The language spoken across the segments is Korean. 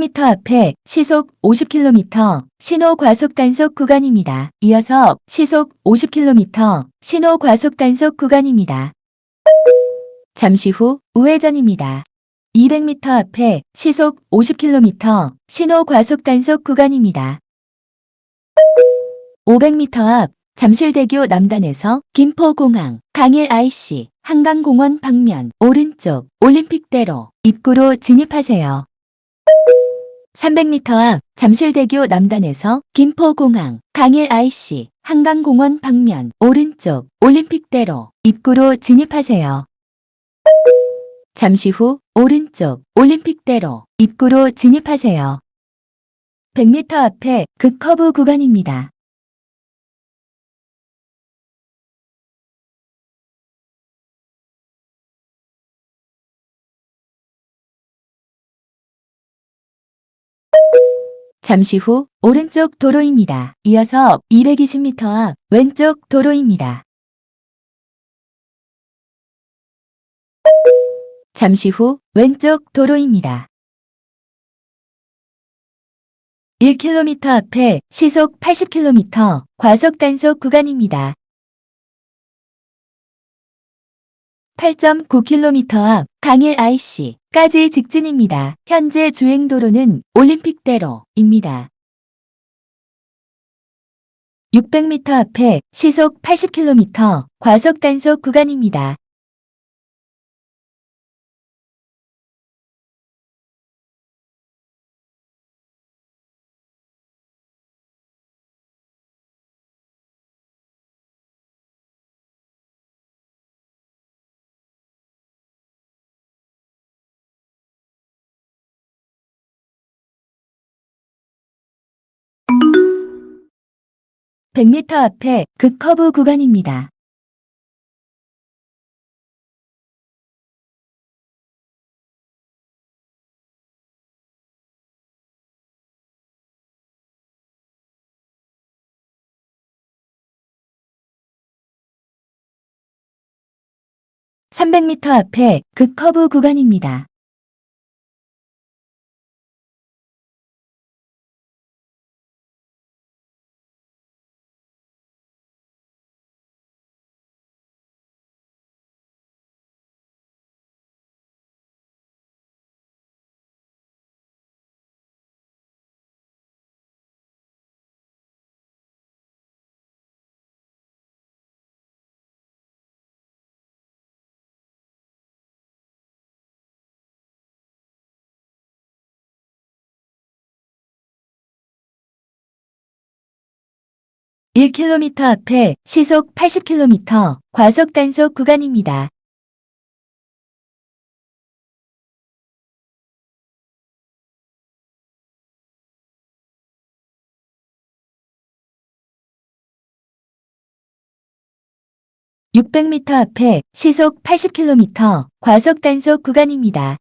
300m 앞에 시속 50km 신호 과속 단속 구간입니다. 이어서 시속 50km 신호 과속 단속 구간입니다. 잠시 후 우회전입니다. 200m 앞에 시속 50km 신호 과속 단속 구간입니다. 500m 앞 잠실대교 남단에서 김포공항, 강일 IC, 한강공원 방면 오른쪽 올림픽대로 입구로 진입하세요. 300m 앞 잠실대교 남단에서 김포공항, 강일 IC, 한강공원 방면 오른쪽 올림픽대로 입구로 진입하세요. 잠시 후 오른쪽 올림픽대로 입구로 진입하세요. 100m 앞에 극커브 구간입니다. 잠시 후 오른쪽 도로입니다. 이어서 220m 앞 왼쪽 도로입니다. 잠시 후 왼쪽 도로입니다. 1km 앞에 시속 80km 과속 단속 구간입니다. 8.9km 앞 강일 IC 까지 직진입니다. 현재 주행도로는 올림픽대로입니다. 600m 앞에 시속 80km 과속 단속 구간입니다. 백 m 앞에 극커브 구간입니다. 삼백 m 앞에 극커브 구간입니다. (1km) 앞에 시속 (80km) 과속 단속 구간입니다. (600m) 앞에 시속 (80km) 과속 단속 구간입니다.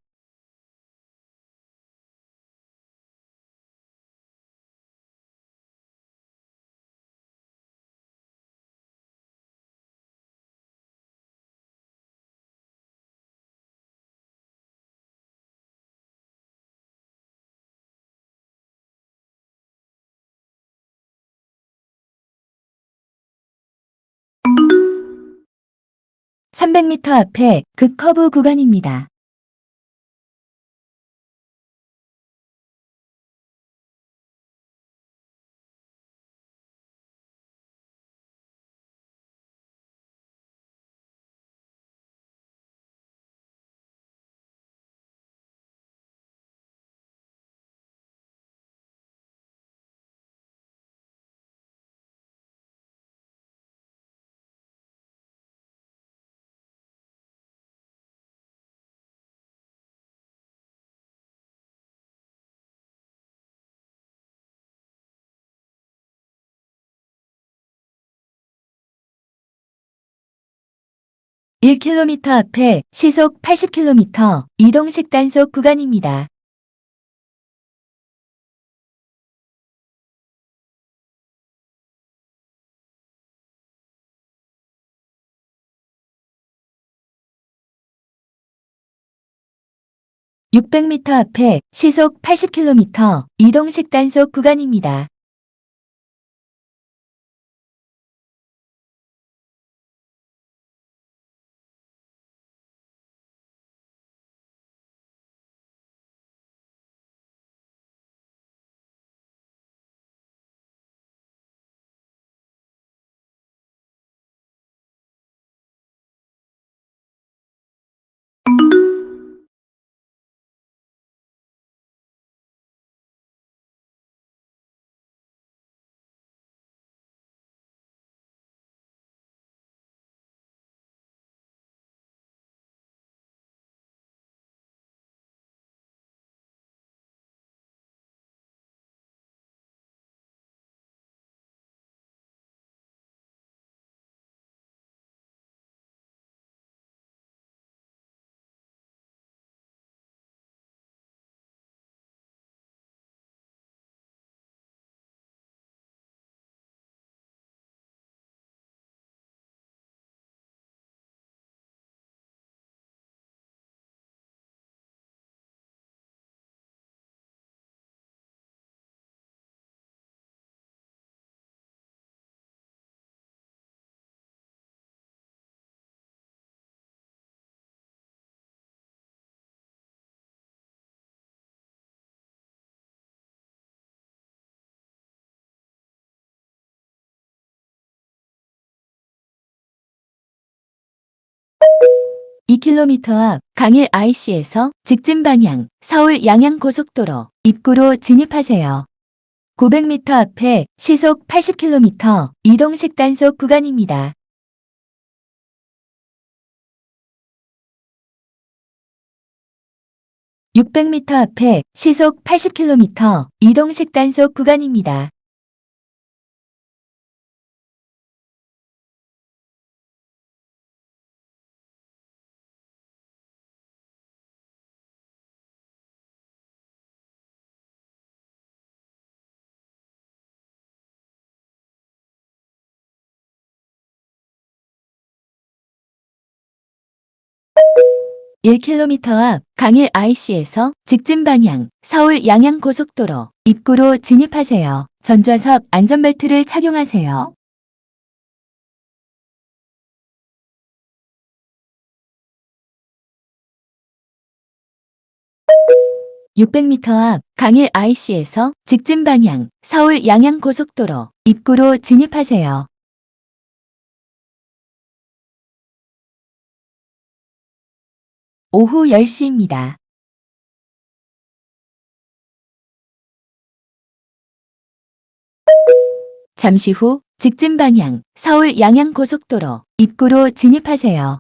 (300m) 앞에 극커브 구간입니다. (1km) 앞에 시속 (80km) 이동식 단속 구간입니다. 600m 앞에 시속 80km 이동식 단속 구간입니다. 이 k m 앞 강일 IC에서 직진 방향 서울 양양고속도로 입구로 진입하세요. 900m 앞에 시속 80km 이동식 단속 구간입니다. (600m) 앞에 시속 80km 이동식 단속 구간입니다. (1 k m) 앞 강일 IC에서 직진 방향 서울 양양 고속도로 입구로 진입하세요. 전좌석 안전벨트를 착용하세요. 600m 앞 강일 IC에서 직진 방향 서울 양양 고속도로 입구로 진입하세요. 오후 10시입니다. 잠시 후 직진 방향 서울 양양고속도로 입구로 진입하세요.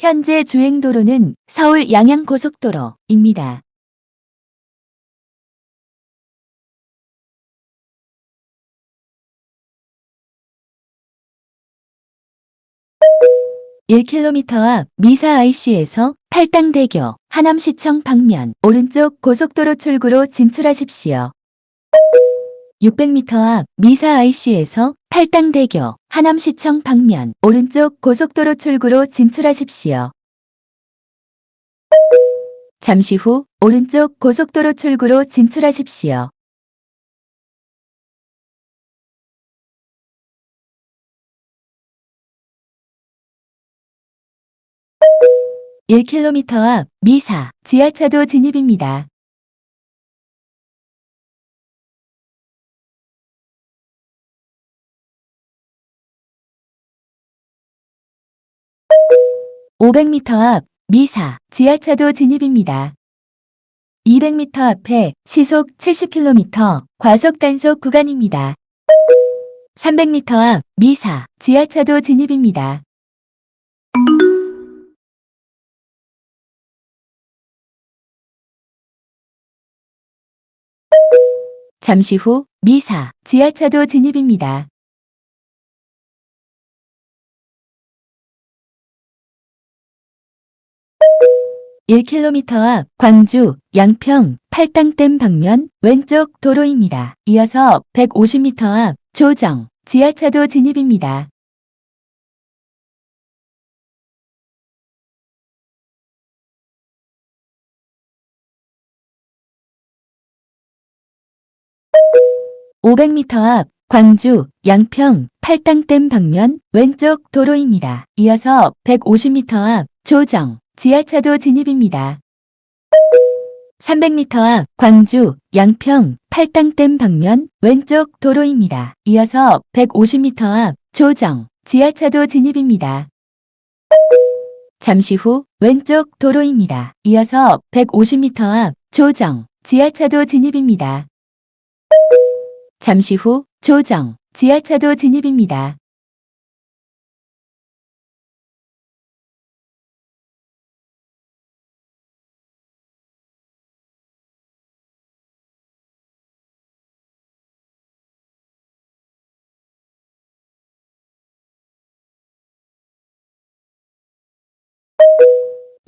현재 주행도로는 서울 양양고속도로입니다. (1 k m) 앞 미사 IC에서 팔당대교 하남시청 방면 오른쪽 고속도로 출구로 진출하십시오. 600m 앞 미사 IC에서 팔당대교 하남시청 방면 오른쪽 고속도로 출구로 진출하십시오. 잠시 후 오른쪽 고속도로 출구로 진출하십시오. (1 k m) 앞 미사 지하차도 진입입니다. (500m) 앞 미사 지하차도 진입입니다. 200m 앞에 시속 70km 과속 단속 구간입니다. 300m 앞 미사 지하차도 진입입니다. 잠시 후 미사 지하차도 진입입니다. 1 k m 앞 광주 양평 팔당댐 방면 왼쪽 도로입니다. 이어서 150m 앞 조정 지하차도 진입입니다. 500m 앞 광주 양평 팔당댐 방면 왼쪽 도로입니다. 이어서 150m 앞 조정 지하차도 진입입니다. 300m 앞 광주 양평 팔당댐 방면 왼쪽 도로입니다. 이어서 150m 앞 조정 지하차도 진입입니다. 잠시 후 왼쪽 도로입니다. 이어서 150m 앞 조정 지하차도 진입입니다. 잠시 후 조정 지하차도 진입입니다.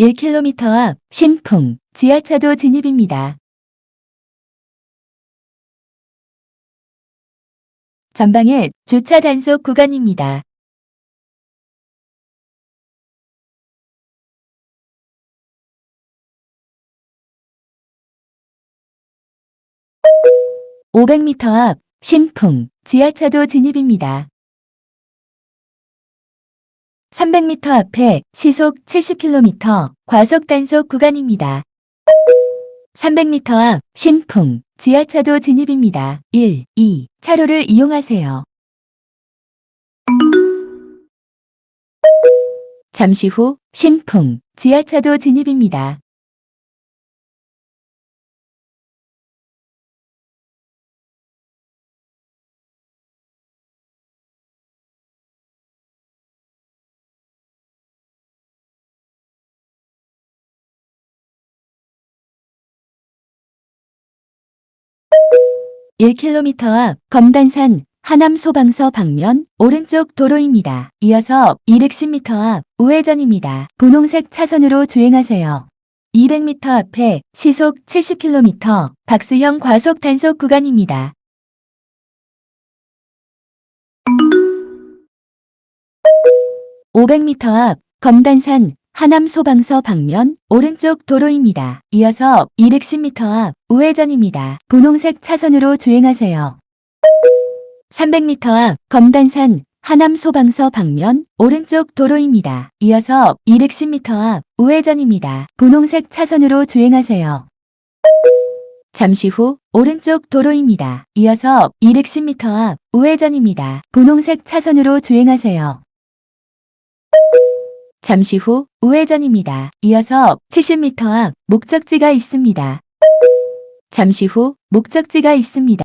(1km) 앞 신풍 지하차도 진입입니다. 전방에 주차 단속 구간입니다. (500m) 앞 신풍 지하차도 진입입니다. 300m 앞에 시속 70km 과속 단속 구간입니다. 300m 앞 신풍 지하차도 진입입니다. 1, 2 차로를 이용하세요. 잠시 후 신풍 지하차도 진입입니다. (1km) 앞 검단산 하남 소방서 방면 오른쪽 도로입니다. 이어서 210m 앞 우회전입니다. 분홍색 차선으로 주행하세요. 200m 앞에 시속 70km 박수형 과속 단속 구간입니다. (500m) 앞 검단산 하남 소방서 방면 오른쪽 도로입니다. 이어서 210m 앞 우회전입니다. 분홍색 차선으로 주행하세요. 300m 앞 검단산 하남 소방서 방면 오른쪽 도로입니다. 이어서 210m 앞 우회전입니다. 분홍색 차선으로 주행하세요. 잠시 후 오른쪽 도로입니다. 이어서 210m 앞 우회전입니다. 분홍색 차선으로 주행하세요. 잠시 후 우회전입니다. 이어서 70m 앞 목적지가 있습니다. 잠시 후 목적지가 있습니다.